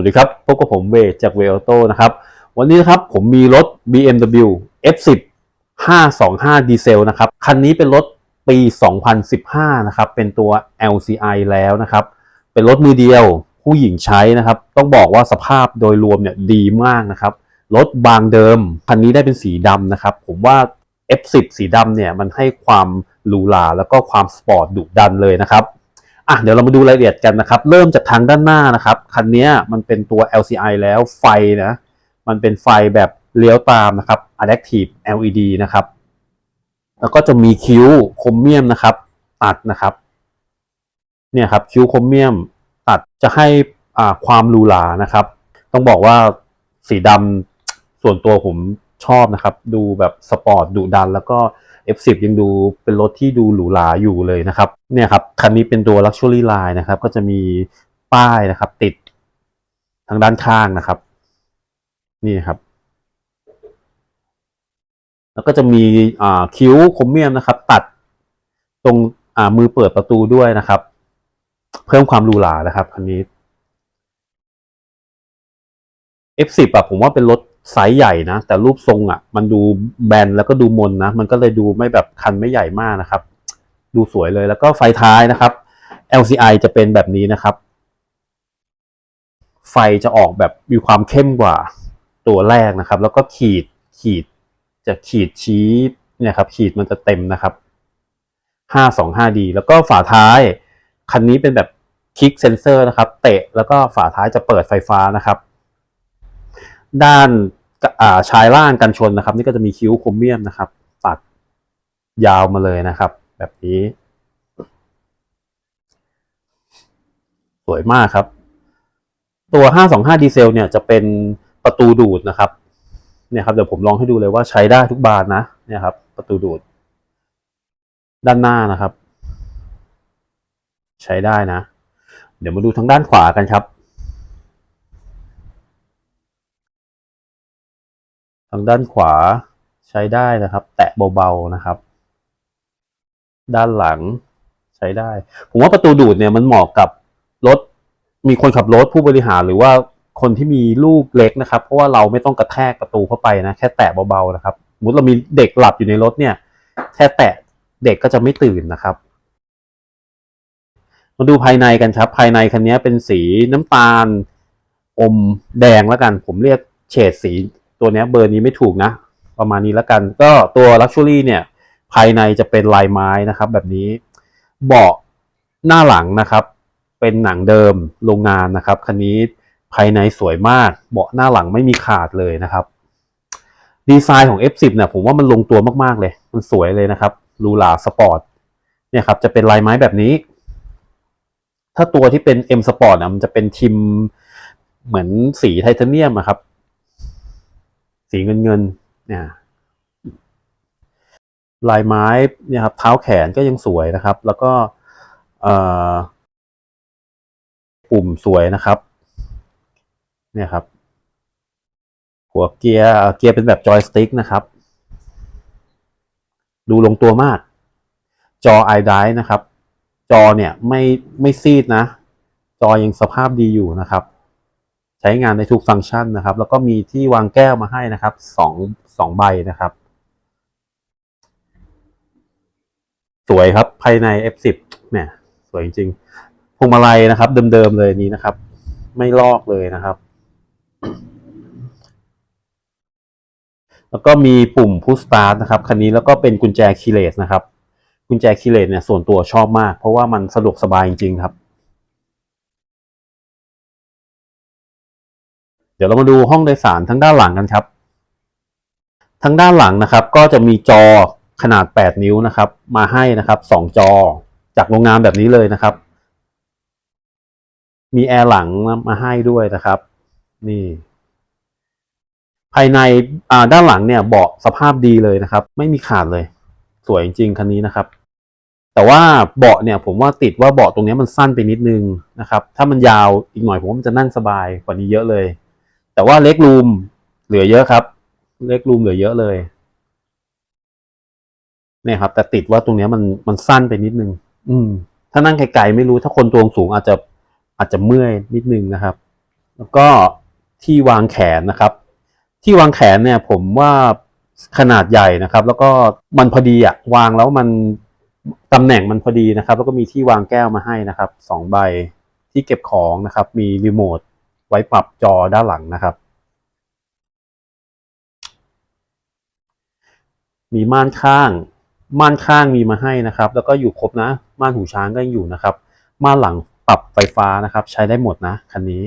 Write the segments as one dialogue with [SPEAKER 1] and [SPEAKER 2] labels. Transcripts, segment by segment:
[SPEAKER 1] วัสดีครับ พบกับผมเวจากเวลโต้นะครับ วันนี้นะครับผมมีรถ BMW F10 525 ดีเซลนะครับ คันนี้เป็นรถปี 2015 นะครับ เป็นตัว LCI แล้วนะครับ เป็นรถมือเดียวผู้หญิงใช้นะครับ ต้องบอกว่าสภาพโดยรวมเนี่ยดีมากนะครับ รถบางเดิม คันนี้ได้เป็นสีดำนะครับ ผมว่า F10 สีดำเนี่ยมันให้ความหรูหราแล้วก็ความสปอร์ตดุดันเลยนะครับ อะเดี๋ยวเรามาดูรายละเอียดกันนะครับ เริ่มจากทางด้านหน้านะครับ คันนี้มันเป็นตัว LCI แล้วไฟนะ มันเป็นไฟแบบเลี้ยวตามนะครับ Adaptive LED นะครับ แล้วก็จะมีคิ้วครเมียมนะครับ ตัดนะครับ เนี่ยครับคิ้วครเมียมตัดจะให้อ่าความหรูหรานะครับ ต้องบอกว่าสีดำส่วนตัวผมชอบนะครับ ดูแบบสปอร์ตดุดันแล้วก็ F10 ยังดูเป็นรถที่ดูหรูหราอยู่เลยนะครับเนี่ยครับคันนี้เป็นตัว Luxury Line นะครับ ก็จะมีป้ายนะครับ ติดทางด้านข้างนะครับ นี่ครับ แล้วก็จะมีอ่าคิ้วครเมียมนะครับ ตัดตรงอ่ามือเปิดประตูด้วยนะครับ เพิ่มความหรูหรานะครับคันนี้ F10 อะผมว่าเป็นรถ ไซส์ใหญ่นะ แต่รูปทรงอะมันดูแบนแล้วก็ดูมนนะ มันก็เลยดูไม่แบบคันไม่ใหญ่มากนะครับ ดูสวยเลยแล้วก็ไฟท้ายนะครับ LCI จะเป็นแบบนี้นะครับ ไฟจะออกแบบมีความเข้มกว่าตัวแรกนะครับ แล้วก็ขีดขีดจะขีดชี้เนี่ยครับ ขีดมันจะเต็มนะครับ 525D แล้วก็ฝาท้าย คันนี้เป็นแบบคลิกเซนเซอร์นะครับ เตะแล้วก็ฝาท้ายจะเปิดไฟฟ้านะครับ ด้านาชายล่างกันชนนะครับ นี่ก็จะมีคิ้วโครเมียมนะครับ ตัดยาวมาเลยนะครับ แบบนี้ สวยมากครับ ตัว 525 ดีเซลเนี่ยจะเป็นประตูดูดนะครับเนี่ยครับเดี๋ยวผมลองให้ดูเลยว่าใช้ได้ทุกบานนะเนี่ยครับ ประตูดูด ด้านหน้านะครับ ใช้ได้นะ เดี๋ยวมาดูทางด้านขวากันครับ ทางด้านขวาใช้ได้นะครับ แตะเบาๆนะครับ ด้านหลังใช้ได้ ผมว่าประตูดูดเนี่ยมันเหมาะกับรถมีคนขับรถผู้บริหารหรือว่าคนที่มีลูกเล็กนะครับ เพราะว่าเราไม่ต้องกระแทกประตูเข้าไปนะ แค่แตะเบาๆนะครับสมมติเรามีเด็กหลับอยู่ในรถเนี่ย แค่แตะเด็กก็จะไม่ตื่นนะครับ มาดูภายในกันครับ ภายในคันนี้เป็นสีน้ำตาล อมแดงแล้วกัน ผมเรียกเฉดสี ตัวเนี้ยเบอร์นี้ไม่ถูกนะ ประมาณนี้แล้วกัน ก็ตัว Luxury เนี่ยภายในจะเป็นลายไม้นะครับ แบบนี้เบาะหน้าหลังนะครับ เป็นหนังเดิมโรงงานนะครับคันนี้ภายในสวยมาก เบาะหน้าหลังไม่มีขาดเลยนะครับ ดีไซน์ของ F10 เนี่ยผมว่ามันลงตัวมากๆเลย มันสวยเลยนะครับหรูหราสปอร์ตเนี่ยครับจะเป็นลายไม้แบบนี้ ถ้าตัวที่เป็น M Sport นะมันจะเป็นทิมเหมือนสีไทเทเนียมครับ สีเงินเงินเนี่ยลายไม้เนี่ยครับเท้าแขนก็ยังสวยนะครับ แล้วก็ปุ่มสวยนะครับ เนี่ยครับ หัวเกียร์เกียร์เป็นแบบจอยสติ๊กนะครับ ดูลงตัวมาก จอ i d i นะครับ จอเนี่ยไม่ไม่ซีดนะ จอยังสภาพดีอยู่นะครับ ใช้งานในทุกฟังก์ชันนะครับ แล้วก็มีที่วางแก้วมาให้นะครับสองสองใบนะครับ สวยครับภายใน F10 เนี่ยสวยจริงๆพวงมาลัยนะครับ เดิมๆเลยนี้นะครับ ไม่ลอกเลยนะครับ แล้วก็มีปุ่ม push start นะครับ คันนี้แล้วก็เป็นกุญแจคีเลสนะครับ กุญแจคีเลสเนี่ยส่วนตัวชอบมาก เพราะว่ามันสะดวกสบายจริงๆครับ ดี๋ยวเรามาดูห้องโดยสารทั้งด้านหลังกันครับ ทั้งด้านหลังนะครับ ก็จะมีจอขนาด 8 นิ้วนะครับ มาให้นะครับ 2 จอจากโรงงานแบบนี้เลยนะครับ มีแอร์หลังมาให้ด้วยนะครับ นี่ ภายในอ่าด้านหลังเนี่ยเบาะสภาพดีเลยนะครับ ไม่มีขาดเลย สวยจริงคันนี้นะครับ แต่ว่าเบาะเนี่ย ผมว่าติดว่าเบาะตรงนี้มันสั้นไปนิดนึงนะครับ ถ้ามันยาวอีกหน่อยผมว่ามันจะนั่งสบายกว่านี้เยอะเลย แต่ว่าเล็กรูมเหลือเยอะครับ เล็กรูมเหลือเยอะเลยเนี่ยครับ แต่ติดว่าตรงนี้มันมันสั้นไปนิดนึง อืม ถ้านั่งไกลๆไม่รู้ถ้าคนตัวสูงอาจจะอาจจะเมื่อยนิดนึงนะครับ แล้วก็ที่วางแขนนะครับ ที่วางแขนเนี่ย ผมว่าขนาดใหญ่นะครับ แล้วก็มันพอดีอะวางแล้วมันตำแหน่งมันพอดีนะครับ แล้วก็มีที่วางแก้วมาให้นะครับสองใบที่เก็บของนะครับ มีรีโมท ไว้ปรับจอด้านหลังนะครับ มีม่านข้าง ม่านข้างมีมาให้นะครับ แล้วก็อยู่ครบนะ ม่านหูช้างก็ยังอยู่นะครับ ม่านหลังปรับไฟฟ้านะครับ ใช้ได้หมดนะคันนี้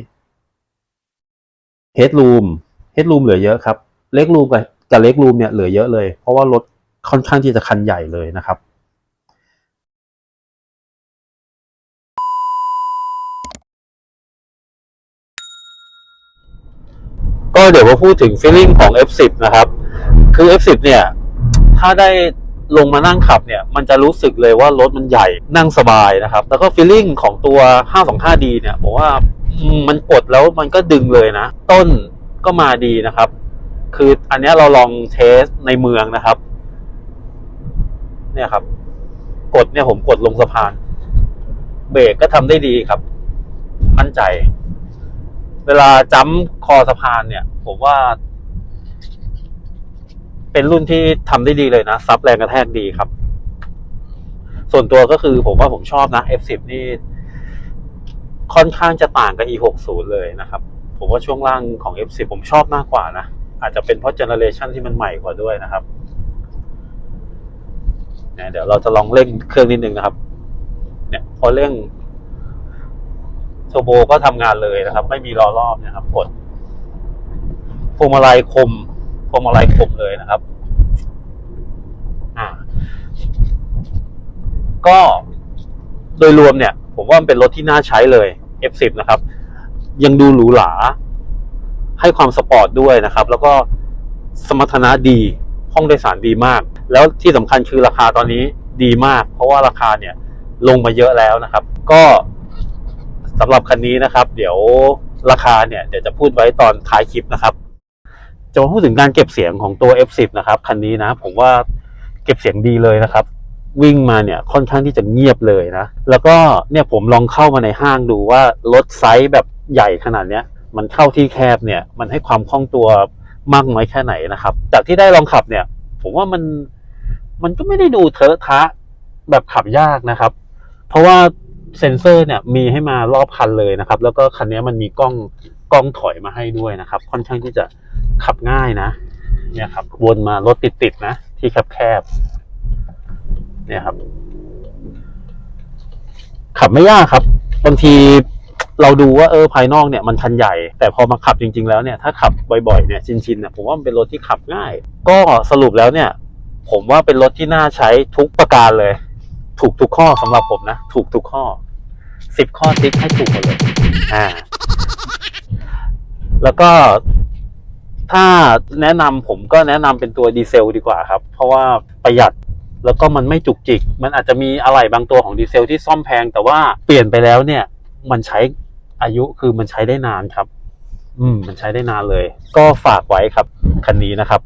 [SPEAKER 1] เฮดรูมเฮดรูมเหลือเยอะครับ เล็กรูมกับกับเล็กรูมเนี่ยเหลือเยอะเลย เพราะว่ารถค่อนข้างที่จะคันใหญ่เลยนะครับ ก็เดี๋ยวมาพูดถึง feeling ของ F10 นะครับ คือ F10 เนี่ย ถ้าได้ลงมานั่งขับเนี่ย มันจะรู้สึกเลยว่ารถมันใหญ่นั่งสบายนะครับ แล้วก็ feeling ของตัว 525D เนี่ยผมว่ามันกดแล้วมันก็ดึงเลยนะ ต้นก็มาดีนะครับ คืออันนี้เราลองเทสในเมืองนะครับ เนี่ยครับ กดเนี่ยผมกดลงสะพาน เบรกก็ทำได้ดีครับ มั่นใจ เวลาจัมป์คอสะพานเนี่ย ผมว่า เป็นรุ่นที่ทำได้ดีเลยนะซับแรงกระแทกดีครับ ส่วนตัวก็คือผมว่าผมชอบนะ F10 นี่ ค่อนข้างจะต่างกับ E60 เลยนะครับ ผมว่าช่วงล่างของ F10 ผมชอบมากกว่านะ อาจจะเป็นเพราะเจเนอเรชันที่มันใหม่กว่าด้วยนะครับเนี่ยเดี๋ยวเราจะลองเร่งเครื่องนิดนึงนะครับ เนี่ยพอเร่ง ทอร์โบก็ทำงานเลยนะครับ ไม่มีล้อรอบนะครับกดพวงมาลัยคมพวงมาลัยคมเลยนะครับ อ่า ก็โดยรวมเนี่ย ผมว่ามันเป็นรถที่น่าใช้เลย F10 นะครับ ยังดูหรูหราให้ความสปอร์ตด้วยนะครับ แล้วก็สมรรถนะดีห้องโดยสารดีมาก แล้วที่สำคัญคือราคาตอนนี้ดีมาก เพราะว่าราคาเนี่ยลงมาเยอะแล้วนะครับ ก็ สำหรับคันนี้นะครับ เดี๋ยวราคาเนี่ยเดี๋ยวจะพูดไว้ตอนท้ายคลิปนะครับจะมาพูดถึงการเก็บเสียงของตัว F10 นะครับคันนี้นะ ผมว่าเก็บเสียงดีเลยนะครับ วิ่งมาเนี่ยค่อนข้างที่จะเงียบเลยนะ แล้วก็เนี่ยผมลองเข้ามาในห้างดูว่ารถไซส์แบบใหญ่ขนาดเนี้ย มันเข้าที่แคบเนี่ย มันให้ความคล่องตัวมากน้อยแค่ไหนนะครับ จากที่ได้ลองขับเนี่ย ผมว่ามันมันก็ไม่ได้ดูเทอะทะแบบขับยากนะครับ เพราะว่า เซ็นเซอร์เนี่ยมีให้มารอบคันเลยนะครับ แล้วก็คันนี้มันมีกล้องกล้องถอยมาให้ด้วยนะครับ ค่อนข้างที่จะขับง่ายนะ เนี่ยครับ วนมารถติดๆนะ ที่แคบๆเนี่ยครับ ขับไม่ยากครับบางทีเราดูว่าเออภายนอกเนี่ยมันคันใหญ่ แต่พอมาขับจริง ๆ แล้วเนี่ยถ้าขับบ่อยๆเนี่ยชินๆเนี่ยผมว่ามันเป็นรถที่ขับง่าย ก็สรุปแล้วเนี่ย ผมว่าเป็นรถที่น่าใช้ทุกประการเลย ถูกทุกข้อสำหรับผมนะ ถูกทุกข้อสิบข้อติ๊กให้ถูกหมดเลยอ่า แล้วก็ถ้าแนะนำผมก็แนะนำเป็นตัวดีเซลดีกว่าครับ เพราะว่าประหยัดแล้วก็มันไม่จุกจิก มันอาจจะมีอะไรบางตัวของดีเซลที่ซ่อมแพง แต่ว่าเปลี่ยนไปแล้วเนี่ย มันใช้อายุคือมันใช้ได้นานครับ อืม มันใช้ได้นานเลย ก็ฝากไว้ครับ คันนี้นะครับ